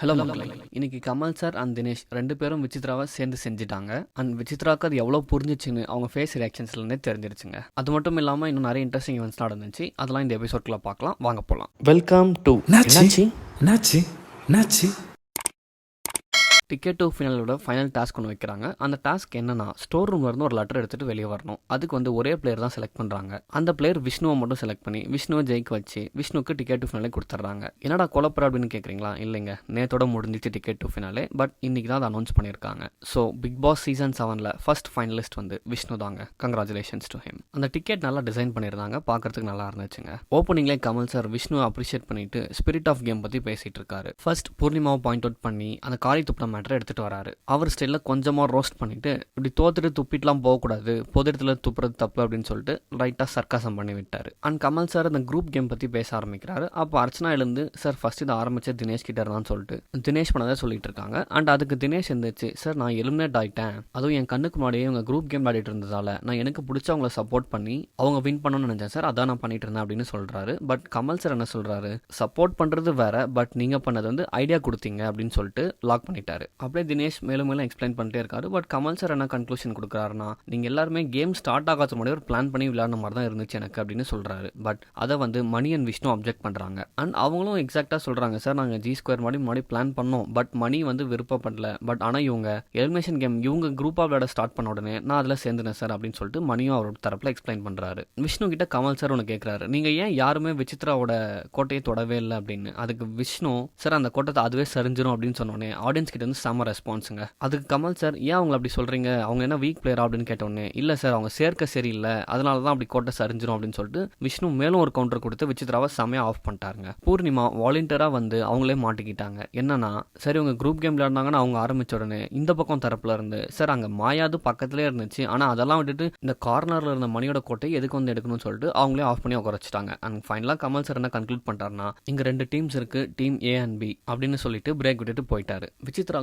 Hello மக்களே இன்னைக்கு Kamal sir and Dinesh ரெண்டு பேரும் விசித்ராவை சேர்ந்து செஞ்சுட்டாங்க. அண்ட் விசித்ராக்கு அது எவ்வளோ புரிஞ்சிச்சுன்னு அவங்க ஃபேஸ் ரியாக்ஷன்ஸ்லேருந்தே தெரிஞ்சிருச்சுங்க. அது மட்டும் இல்லாமல் இன்னும் நிறைய இன்ட்ரெஸ்டிங் ஈவெண்ட்ஸ் நடந்துச்சு. அதெல்லாம் இந்த எபிசோட்குள்ள பார்க்கலாம். வாங்க போகலாம் வெல்கம் டு என்னாச்சு? என்னாச்சு? என்னாச்சு? டிக்கெட் டு ஃபினலோட ஃபைனல் டாஸ்க் ஒன்று வைக்கிறாங்க. அந்த டாஸ்க் என்னன்னா ஸ்டோர் ரூம்ல இருந்து ஒரு லெட்டர் எடுத்துட்டு வெளியே வரணும். அதுக்கு வந்து ஒரே பிளேயர் தான் செலக்ட் பண்றாங்க. அந்த பிளேயர் விஷ்ணுவை மட்டும் செலக்ட் பண்ணி விஷ்ணுவை ஜெயிக்க வச்சு விஷ்ணுக்கு டிக்கெட் டு ஃபினாலே கொடுத்துட்றாங்க. என்னடா குழப்பற அப்படின்னு கேட்குறீங்களா இல்லைங்க. நேத்தோட முடிஞ்சிச்சு டிக்கெட் டு ஃபினாலே பட் இன்னைக்கு தான் அதை அனௌன்ஸ் பண்ணியிருக்காங்க. ஸோ பிக் பாஸ் சீசன் செவனில் ஃபர்ஸ்ட் ஃபைனலிஸ்ட் வந்து விஷ்ணு தாங்க. கங்க்ராச்சுலேஷன்ஸ் டு ஹிம் அந்த டிக்கெட் நல்லா டிசைன் பண்ணியிருந்தாங்க. பார்க்கறதுக்கு நல்லா இருந்துச்சுங்க. ஓப்பனிங்லேயே கமல் சார் விஷ்ணு அப்ரிஷியேட் பண்ணிட்டு ஸ்பிரிட் ஆஃப் கேம் பற்றி பேசிட்டு இருக்காரு. ஃபர்ஸ்ட் பூர்ணிமாவை பாயிண்ட் அவுட் பண்ணி அந்த காளி துப்பின மேட்டரை எடுத்துட்டு வராரு. அவர் ஸ்டைலில் கொஞ்சமாக ரோஸ்ட் பண்ணிவிட்டு இப்படி தோத்துட்டு துப்பிட்டுலாம் போகக்கூடாது பொது இடத்துல துப்புறது தப்பு அப்படின்னு சொல்லிட்டு ரைட்டாக சர்க்காசம் பண்ணி விட்டார். அண்ட் கமல் சார் அந்த குரூப் கேம் பற்றி பேச ஆரம்பிக்கிறாரு. அப்போ அர்ச்சனா எழுந்து சார் ஃபர்ஸ்ட் இதை ஆரம்பிச்ச தினேஷ் கிட்ட இருந்தான்னு சொல்லிட்டு தினேஷ் பண்ணதை சொல்லிட்டு இருக்காங்க. அண்ட் அதுக்கு தினேஷ் இருந்துச்சு சார் நான் எலிமினேட் ஆகிட்டேன் அதுவும் என் கண்ணுக்கு முன்னாடியே இவங்க குரூப் கேம் விளையாடிட்டு இருந்ததால நான் எனக்கு பிடிச்சவங்கள சப்போர்ட் பண்ணி அவங்க வின் பண்ணணும்னு நினைச்சேன் சார் அதான் நான் பண்ணிட்டு இருந்தேன் அப்படின்னு சொல்கிறாரு பட் கமல் சார் என்ன சொல்கிறாரு சப்போர்ட் பண்ணுறது வேற பட் நீங்கள் பண்ணது வந்து ஐடியா கொடுத்தீங்க அப்படின்னு சொல்லிட்டு லாக் பண்ணிட்டாரு. அப்படியே தினேஷ் மேலும் மேலும் எக்ஸ்பிளைன் பண்ணிட்டே இருக்காரு. பட் கமல் சார் என்ன கன்க்ளூஷன் கொடுக்குறாருன்னா நீங்க எல்லாருமே கேம் ஸ்டார்ட் ஆகாத முன்னாடி ஒரு பிளான் பண்ணி விளையாடின மாதிரி தான் இருந்துச்சு எனக்கு அப்படின்னு சொல்றாரு. பட் அதை வந்து மணி அண்ட் விஷ்ணு அப்ஜெக்ட் பண்றாங்க. அண்ட் அவங்களும் எக்ஸாக்டா சொல்றாங்க சார் நாங்க ஜி ஸ்கொயர் மாதிரி முன்னாடி பிளான் பண்ணோம். பட் மணி வந்து விருப்பப்படல. பட் ஆனா இவங்க எலிமினேஷன் கேம் இவங்க குரூப்பாக விளையாட ஸ்டார்ட் பண்ண உடனே நான் அதில் சேர்ந்துனேன் சார் அப்படின்னு சொல்லிட்டு மணியும் அவரோட தரப்பில் எக்ஸ்பிளைன் பண்ணுறாரு விஷ்ணு கிட்ட கமல் சார் ஒன்று கேட்குறாரு நீங்கள் ஏன் யாருமே விசித்ராவோட கோட்டையை தொடவே இல்லை? அப்படின்னு. அதுக்கு விஷ்ணு சார் அந்த கோட்டத்தை அதுவே சரிஞ்சிரும் அப்படின்னு சொன்னோடனே ஆடியன்ஸ் கிட்ட வந்து செம்ம ரெஸ்பான்ஸுங்க அதுக்கு கமல் சார் ஏன் அவங்க அப்படி சொல்கிறீங்க அவங்க என்ன வீக் பிளேயர் அப்படின்னு கேட்டோடனே இல்லை சார் அவங்க சேர்க்க சரியில்லை. அதனால தான் அப்படி கோட்டை சரிஞ்சிரும் அப்படின்னு சொல்லிட்டு விஷ்ணு மேலும் ஒரு கவுண்டர் கொடுத்து விசித்ராவை செம்மையாக ஆஃப் பண்ணிட்டாருங்க. பூர்ணிமா வாலண்டியராக வந்து அவங்களே மாட்டிக்கிட்டாங்க. என்னன்னா சரி உங்கள் குரூப் கேம் விளையாடினாங்கன்னு அவங்க ஆரம்பிச்ச உடனே இந்த பக்கம் தரப்பில் இருந்து சார் அங்கே மாயாது பக்கத்துலேயே இருந்துச்சு. ஆனால் அதெல்லாம் விட்டுட்டு இந்த கார்னரில் இருந்த மணியோட கோட்டை எதுக்கு வந்து எடுக்கணும்னு சொல்லிட்டு அவங்களே ஆஃப் பண்ணி குறைச்சிட்டாங்க அண்ட் ஃபைனலாக கமல் சார் என்ன கன்க்ளூட் பண்ணிட்டாருன்னா இங்கே ரெண்டு டீம்ஸ் இருக்குது டீம் ஏ அண்ட் பி அப்படின்னு சொல்லிட்டு பிரேக் விட்டுட்டு போயிட்டாரு.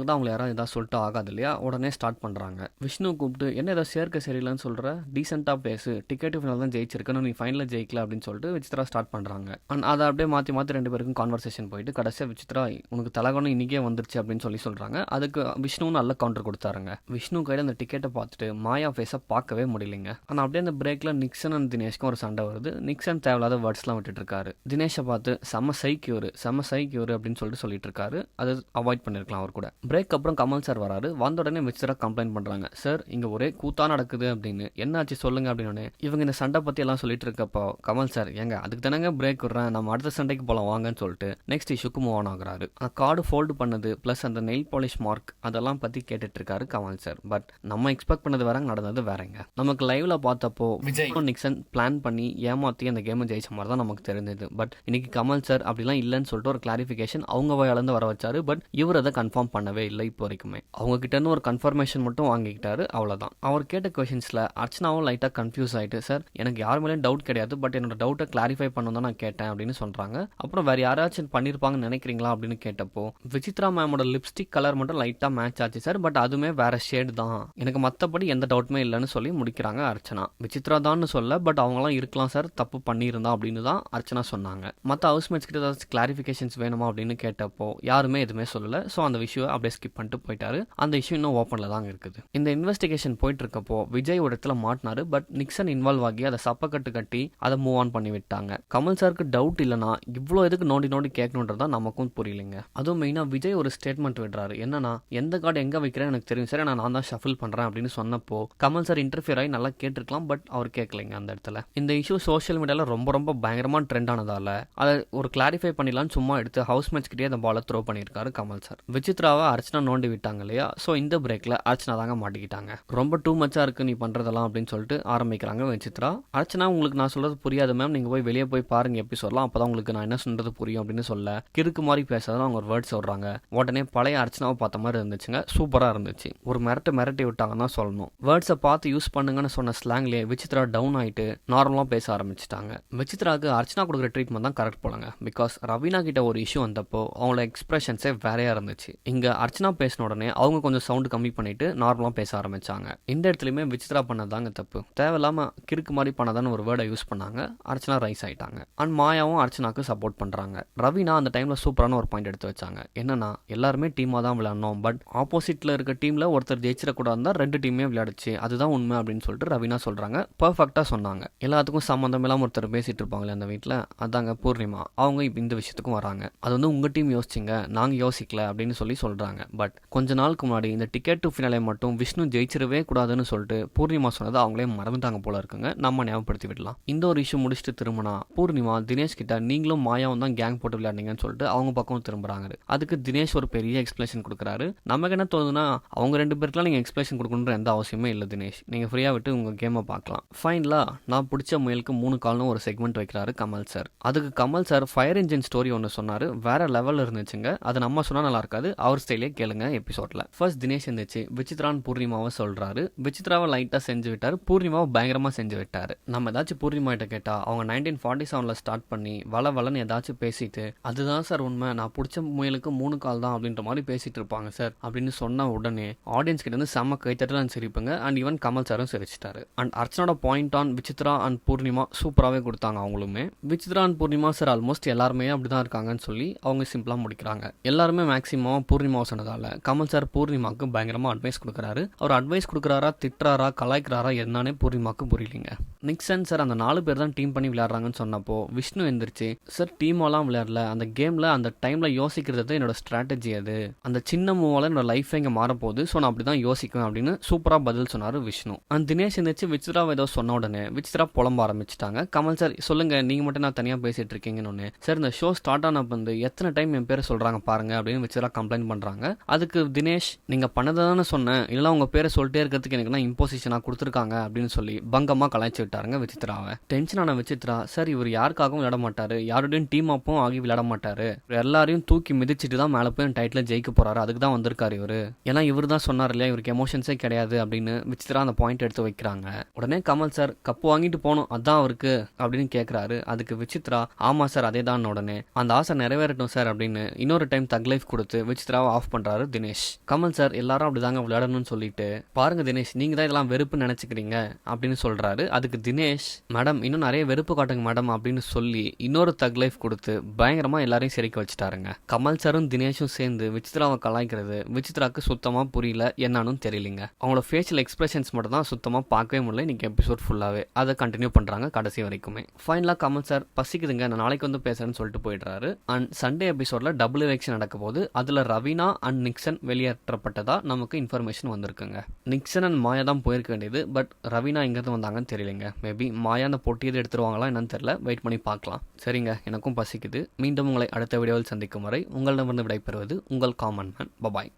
விசித்ராக்கு தான் அவங்க யாராவது எதாவது சொல்லிட்டு ஆகாது இல்லையா உடனே ஸ்டார்ட் பண்ணுறாங்க விஷ்ணு கூப்பிட்டு என்ன ஏதாவது சேர்க்க சரியில்லைன்னு சொல்கிற டீசெண்டாக பேசு. டிக்கெட்டு ஃபைனல் தான் ஜெயிச்சிருக்கணும் நீ ஃபைனலில் ஜெயிக்கல அப்படின்னு சொல்லிட்டு விசித்ரா ஸ்டார்ட் பண்ணுறாங்க அண்ட் அதை அப்படியே மாற்றி மாற்றி ரெண்டு பேருக்கும் கான்வர்சேஷன் போயிட்டு கடைசியாக விசித்ரா உனக்கு தலகணம் இன்றைக்கே வந்துருச்சு அப்படின்னு சொல்லி சொல்கிறாங்க அதுக்கு விஷ்ணு நல்ல கவுண்டர் கொடுத்தாருங்க. விஷ்ணு கையில் அந்த டிக்கெட்டை பார்த்துட்டு மாயா ஃபேஸை பார்க்கவே முடியலைங்க. ஆனால் அப்படியே அந்த பிரேக்கில் நிக்சன் அண்ட் தினேஷ்க்கும் ஒரு சண்டை வருது. நிக்சன் தேவையில்லாத வேர்ட்ஸ்லாம் விட்டுட்டு இருக்காரு. தினேஷை பார்த்து செம சைக்கியூர் செம சைக்கியூர் அப்படின்னு சொல்லிட்டு சொல்லிட்டு இருக்காரு. அதை அவாய்ட் பண்ணிருக்கலாம் அவர் கூட. பிரேக் அப்புறம் கமல் சார் வராரு. வந்த உடனே விசித்ரா கம்ப்ளைண்ட் பண்றாங்க. சார் இங்க ஒரே கூத்தா நடக்குது அப்படின்னு. என்னாச்சு? சொல்லுங்க அப்படின்னு இவங்க இந்த சண்டை பத்தி எல்லாம் சொல்லிட்டு இருக்கப்போ கமல் சார் ஏங்க அதுக்கு தானங்க பிரேக் விடுறேன். நம்ம அடுத்த சண்டைக்கு போலாம் வாங்கன்னு சொல்லிட்டு நெக்ஸ்ட் இஷ்யூக்கு மூவ் ஆன் ஆகுறாரு. அந்த கார்டு ஃபோல்டு பண்ணது ப்ளஸ் அந்த நெயில் பாலிஷ் மார்க் அதெல்லாம் பத்தி கேட்டுட்டு இருக்காரு கமல் சார் பட் நம்ம எக்ஸ்பெக்ட் பண்ணது வேற நடந்தது வேறங்க. நமக்கு லைவ்ல பார்த்தப்போ விஜய். நிக்சன் பிளான் பண்ணி ஏமாத்தி அந்த கேமை ஜெயிச்ச மாதிரி தான் நமக்கு தெரிஞ்சது பட் இன்னைக்கு கமல் சார் அப்படிலாம் இல்லைன்னு சொல்லிட்டு ஒரு கிளாரிஃபிகேஷன் அவங்க வாயிலிருந்து வர வச்சாரு. பட் இவர் அதை கன்ஃபார்ம் பண்ணவே இல்லை இப்போ வரைக்குமே. அவங்க இருந்து ஒரு கன்ஃபர்மேஷன் மட்டும் வாங்கிக்கிட்டாரு அவ்வளோதான் அவர் கேட்ட கொஷின்ஸில் அர்ச்சனாவும் லைட்டாக கன்ஃபியூஸ் ஆயிட்டு சார் எனக்கு யார் மேலேயும் டவுட் கிடையாது பட் என்னோட டவுட்டை கிளாரிஃபை பண்ண தான் நான் கேட்டேன் அப்படின்னு சொல்கிறாங்க அப்புறம் வேற யாராச்சும் பண்ணியிருப்பாங்கன்னு நினைக்கிறீங்களா அப்படின்னு கேட்டப்போ விசித்ரா மேமோட லிப்ஸ்டிக் கலர் மட்டும் லைட்டாக மேட்ச் ஆச்சு சார் பட் அதுவுமே வேற ஷேட் தான். எனக்கு மற்றபடி எந்த டவுட்டுமே இல்லைன்னு சொல்லி முடிக்கிறாங்க அர்ச்சனா. விசித்ரா தான் சொல்ல பட் அவங்களாம் இருக்கலாம் சார் தப்பு பண்ணியிருந்தா அப்படின்னு தான் அர்ச்சனா சொன்னாங்க. மற்ற ஹவுஸ்மேட்ஸ் கிட்ட ஏதாச்சும் கிளாரிஃபிகேஷன்ஸ் வேணுமா அப்படின்னு கேட்டப்போ யாருமே எதுவுமே சொல்லலை. ஸோ அந்த விஷயம் அப்படியே ஸ்கிப் பண்ணிட்டு போயிட்டாரு. அந்த இஷ்யூ இன்னும் ஓப்பனில் தாங்க இருக்குது. இந்த இன்வெஸ்டிகேஷன் போயிட்டு இருக்கப்போ விஜய் ஒரு இடத்துல மாட்டினாரு பட் நிக்சன் இன்வால்வ் ஆகி அதை சப்பக்கட்டு கட்டி அதை மூவ் ஆன் பண்ணி விட்டாங்க. கமல் சாருக்கு டவுட் இல்லைனா இவ்வளோ எதுக்கு நோண்டி நோண்டி கேட்கணுன்றதா நமக்கும் புரியலைங்க. அதுவும் மெயினாக விஜய் ஒரு ஸ்டேட்மெண்ட் விடுறாரு. என்னன்னா எந்த கார்டு எங்கே வைக்கிறேன்னு எனக்கு தெரியும் சார் நான் நான் தான் ஷஃபில் பண்ணுறேன் அப்படின்னு சொன்னப்போ கமல் சார் இன்டர்ஃபியர் ஆகி நல்லா கேட்டிருக்கலாம் பட் அவர் கேட்கலைங்க அந்த இடத்துல. இந்த இஷ்யூ சோஷியல் மீடியாவில் ரொம்ப ரொம்ப பயங்கரமாக ட்ரெண்ட் ஆனதால அதை ஒரு கிளாரிஃபை பண்ணிடலாம்னு சும்மா எடுத்து ஹவுஸ் மேட்ச் கிட்டே அந்த பாலை த்ரோ பண்ணியிருக்காரு கமல் சார் விசித்ராவை அர்ச்சனா நோண்டி விட்டாங்க இல்லையா? ஸோ இந்த பிரேக்கில் அர்ச்சனா தாங்க மாட்டிக்கிட்டாங்க. ரொம்ப டூ மச்சாக இருக்கு நீ பண்ணுறதெல்லாம் அப்படின்னு சொல்லிட்டு ஆரம்பிக்கிறாங்க விசித்ரா அர்ச்சனா உங்களுக்கு நான் சொல்றது புரியாது மேம் நீங்கள் போய் வெளியே போய் பாருங்க எபிசோட்லாம் அப்போ தான் உங்களுக்கு நான் என்ன சொல்றது புரியும் அப்படின்னு சொல்ல. கிறுக்கு மாதிரி பேசாதான் அவங்க ஒரு வேர்ட்ஸ் சொல்கிறாங்க உடனே பழைய அர்ச்சனாவை பார்த்த மாதிரி இருந்துச்சுங்க. சூப்பராக இருந்துச்சு. ஒரு மிரட்டு மிரட்டி விட்டாங்கன்னு தான் சொல்லணும். வேர்ட்ஸை பார்த்து யூஸ் பண்ணுங்கன்னு சொன்ன ஸ்லாங்லேயே விசித்ரா டவுன் ஆயிட்டு நார்மலாக பேச ஆரம்பிச்சிட்டாங்க. விசித்ராக்கு அர்ச்சனா கொடுக்குற ட்ரீட்மெண்ட் தான் கரெக்ட் போலங்க. பிகாஸ் ரவீனா கிட்ட ஒரு இஷ்யூ வந்தப்போ அவங்களோட எக்ஸ்பிரஷன்ஸே வேறையா இருந்துச்சு. இங்க அர்ச்சனா பேசின உடனே அவங்க கொஞ்சம் சவுண்டு கம்மி பண்ணிட்டு நார்மலாக பேச ஆரம்பித்தாங்க இந்த இடத்துலையுமே விசித்ரா பண்ணதாங்க தப்பு. தேவையில்லாமல் கிறுக்கு மாதிரி பண்ணதான்னு ஒரு வேர்டை யூஸ் பண்ணாங்க. அர்ச்சனா ரைஸ் ஆகிட்டாங்க அண்ட் மாயாவும் அர்ச்சனாக்கு சப்போர்ட் பண்ணுறாங்க ரவினா அந்த டைமில் சூப்பரான ஒரு பாயிண்ட் எடுத்து வச்சாங்க. என்னன்னா எல்லாருமே டீமாக தான் விளையாடணும். பட் ஆப்போசிட்டில் இருக்க டீமில் ஒருத்தர் ஜெயிச்சிடக்கூடாது தான் ரெண்டு டீமே விளையாடுச்சு. அதுதான் உண்மை அப்படின்னு சொல்லிட்டு ரவினா சொல்கிறாங்க பர்ஃபெக்டாக சொன்னாங்க. எல்லாத்துக்கும் சம்மந்தம் இல்லாமல் ஒருத்தர் பேசிகிட்டு இருப்பாங்களே அந்த வீட்டில் அதாங்க பூர்ணிமா. அவங்க இப்போ இந்த விஷயத்துக்கும் வராங்க. அது வந்து உங்கள் டீம் யோசிச்சிங்க. நாங்கள் யோசிக்கல அப்படின்னு சொல்லி சொல்கிறாங்க பட் கொஞ்ச நாளுக்கு முன்னாடி இந்த டிக்கெட் டு ஃபினாலே மட்டும் விஷ்ணு ஜெயிச்சிடவே கூடாதுன்னு சொல்லிட்டு பூர்ணிமா சொன்னதை அவங்களே மறந்துட்டாங்க போல இருக்குங்க. நம்ம ஞாபகப்படுத்தி விடலாம். இந்த ஒரு இஷ்யூ முடிச்சுட்டு திரும்பினா பூர்ணிமா தினேஷ் கிட்ட நீங்களும் மாயாவும் தான் கேங் போட்டு விளையாடுங்கன்னு சொல்லிட்டு அவங்க பக்கம் திரும்புறாங்க. அதுக்கு தினேஷ் ஒரு பெரிய எக்ஸ்பிளேஷன் கொடுக்குறாரு. நமக்கு என்ன தோணுதுன்னா அவங்க ரெண்டு பேருக்குலாம் நீங்கள் எக்ஸ்பிளேஷன் கொடுக்கணுன்ற எந்த அவசியமே இல்லை தினேஷ். நீங்கள் ஃப்ரீயாக விட்டு உங்கள் கேமை பார்க்கலாம். ஃபைனலாக நான் பிடிச்ச முயலுக்கு மூணு கால்னு ஒரு செக்மெண்ட் வைக்கிறாரு கமல் சார் அதுக்கு Kamal sir fire engine story ஒன்று சொன்னார். வேற லெவலில் இருந்துச்சுங்க. அது நம்ம சொன்னால் நல்லா இருக்காது. அவர் ஸ்டைலே கேளுங்க எபிசோடில் ஃபர்ஸ்ட் தினேஷ் இருந்துச்சு விசித்ரான் பூர்ணிமாவை சொல்கிறாரு விசித்ராவை லைட்டாக செஞ்சு விட்டார். பூர்ணிமாவை பயங்கரமாக செஞ்சு விட்டார். நம்ம ஏதாச்சும் பூர்ணிமாட்ட கேட்டால் அவங்க நைன்டீன் ஃபார்ட்டி செவனில் ஸ்டார்ட் பண்ணி வள வளன்னு ஏதாச்சும் பேசிட்டு அதுதான் சார் உண்மை. நான் பிடிச்ச முயலுக்கு மூணு கால் தான் அப்படின்ற மாதிரி பேசிட்டு இருப்பாங்க சார். அப்படின்னு சொன்ன உடனே ஆடியன்ஸ் கிட்ட இருந்து செம்ம கைத்தட்டலாம் சிரிப்புங்க. அண்ட் ஈவன் கமல் சாரும் சிரிச்சிட்டாரு. And அர்ச்சனோட point on Vichitra and Poornima சூப்பராகவே கொடுத்தாங்க அவங்களுமே. Vichitra and Poornima sir almost எல்லாருமே அப்படி தான் இருக்காங்கன்னு சொல்லி அவங்க சிம்பிளாக முடிக்கிறாங்க. எல்லாருமே மேக்ஸிமம் பூர்ணிமாவை சொன்னதால கமல் சார் பூர்ணிமாவுக்கு பயங்கரமாக அட்வைஸ் கொடுக்குறாரு. அவர் அட்வைஸ் கொடுக்குறாரா திட்டுறாரா கலாய்க்கிறாரா என்னன்னே பூர்ணிமாவுக்கு புரியலிங்க. நிக்சன் சார் அந்த நாலு பேர் தான் டீம் பண்ணி விளையாடுறாங்கன்னு சொன்னப்போ விஷ்ணு எந்திரிச்சு சார் டீமெல்லாம் விளையாடல. அந்த கேமில் அந்த டைமில் யோசிக்கிறது தான் என்னோட ஸ்ட்ராட்டஜி அது. அந்த சின்ன மூவால் என்னோட லைஃபே இங்கே மாறப்போகுது. ஸோ நான் அப்படி தான் யோசிக்குவேன் அப்படின்னு சூப்பராக பதில் சொன்னார் விஷ்ணு. அந்த தினேஷ் எந்திரிச்சு விசித்ரா ஏதோ சொன்ன உடனே விசித்ரா புலம்ப ஆரம்பிச்சிட்டாங்க. கமல் சார் சொல்லுங்க நீங்கள் மட்டும் நான் தனியாக பேசிட்டு இருக்கீங்கன்னு ஒன்று சார் இந்த ஷோ ஸ்டார்ட் ஆனப்போ வந்து எத்தனை டைம் என் பேரை சொல்கிறாங்க பாருங்க அப்படின்னு விசித்ரா கம்ப்ளைண்ட் பண்ணுறாங்க அதுக்கு தினேஷ் நீங்கள் பண்ணதை தானே சொன்னேன். இல்லைனா உங்கள் பேரை சொல்லிட்டே இருக்கிறதுக்கு எனக்கு நான் இம்போசிஷனாக கொடுத்துருக்காங்க? அப்படின்னு சொல்லி பங்கமாக கலாய்ச்சி விட்டாருங்க விசித்ராவை டென்ஷனான விசித்ரா சார் இவர் யாருக்காகவும் விளையாட மாட்டார். யாருடையும் டீம் அப்பும் ஆகி விளையாட மாட்டார். எல்லாரையும் தூக்கி மிதிச்சிட்டு தான் மேலே போய் டைட்டில் ஜெயிக்க போகிறாரு அதுக்கு தான் வந்திருக்காரு இவர். ஏன்னா இவர் தான் சொன்னார் இல்லையா இவருக்கு எமோஷன்ஸே கிடையாது அப்படின்னு விசித்ரா அந்த பாயிண்ட் எடுத்து வைக்கிறாங்க. உடனே கமல் சார் கப்பு வாங்கிட்டு போகணும். அதான் அவருக்கு அப்படின்னு கேட்குறாரு அதுக்கு விசித்ரா ஆமாம் சார் அதே தான் உடனே அந்த ஆசை நிறைவேறட்டும் சார் அப்படின்னு இன்னொரு டைம் தக் லைஃப் கொடுத்து விசித்ராவை ஆஃப் பண்ணுறாரு தினேஷ். கமல் சார் எல்லாரும் அப்படிதாங்க விளையாடணும்னு சொல்லிட்டு பாருங்க தினேஷ் நீங்கள் தான் இதெல்லாம் வெறுப்பு நினச்சிக்கிறீங்க அப்படின்னு சொல்கிறாரு அதுக்கு தினேஷ் மேடம் இன்னும் நிறைய வெறுப்பு காட்டுங்க மேடம் அப்படின்னு சொல்லி இன்னொரு தக் லைஃப் கொடுத்து பயங்கரமாக எல்லாரையும் சிரிக்க வச்சுட்டாருங்க. கமல் சாரும் தினேஷும் சேர்ந்து விசித்ராவை கலாய்க்கிறது விசித்ராக்கு சுத்தமாக புரியல என்னன்னு தெரியலிங்க. அவங்களோட ஃபேஷியல் எக்ஸ்பிரஷன்ஸ் மட்டும் தான் சுத்தமாக பார்க்கவே முடியல இன்னைக்கு எபிசோட் ஃபுல்லாகவே அதை கண்டினியூ பண்ணுறாங்க கடைசி வரைக்குமே. ஃபைனலாக கமல் சார் பசிக்குதுங்க நான் நாளைக்கு வந்து பேசுறேன்னு சொல்லிட்டு போயிடுறாரு. அண்ட் சண்டே எபிசோடில் டபுள் எலெக்ஷன் நடக்க போது அதில் ரவீனா அண்ட் நிக்சன் வெளியேற்றப்பட்டதாக நமக்கு இன்ஃபர்மேஷன் வந்திருக்குங்க. நிக்சன் அண்ட் மாயா தான் போயிருக்க வேண்டியது பட் ரவீனா எங்கேருந்து வந்தாங்கன்னு தெரியலைங்க. மேபி மாயா அந்த பொட்டியதை எடுத்துருவாங்களா என்னன்னு தெரியல. வெயிட் பண்ணி பார்க்கலாம். சரிங்க எனக்கும் பசிக்குது. மீண்டும் உங்களை அடுத்த வீடியோவில் சந்திக்கும் வரை உங்களிடமிருந்து விடைபெறுவது உங்கள் காமன் மேன் பபாய்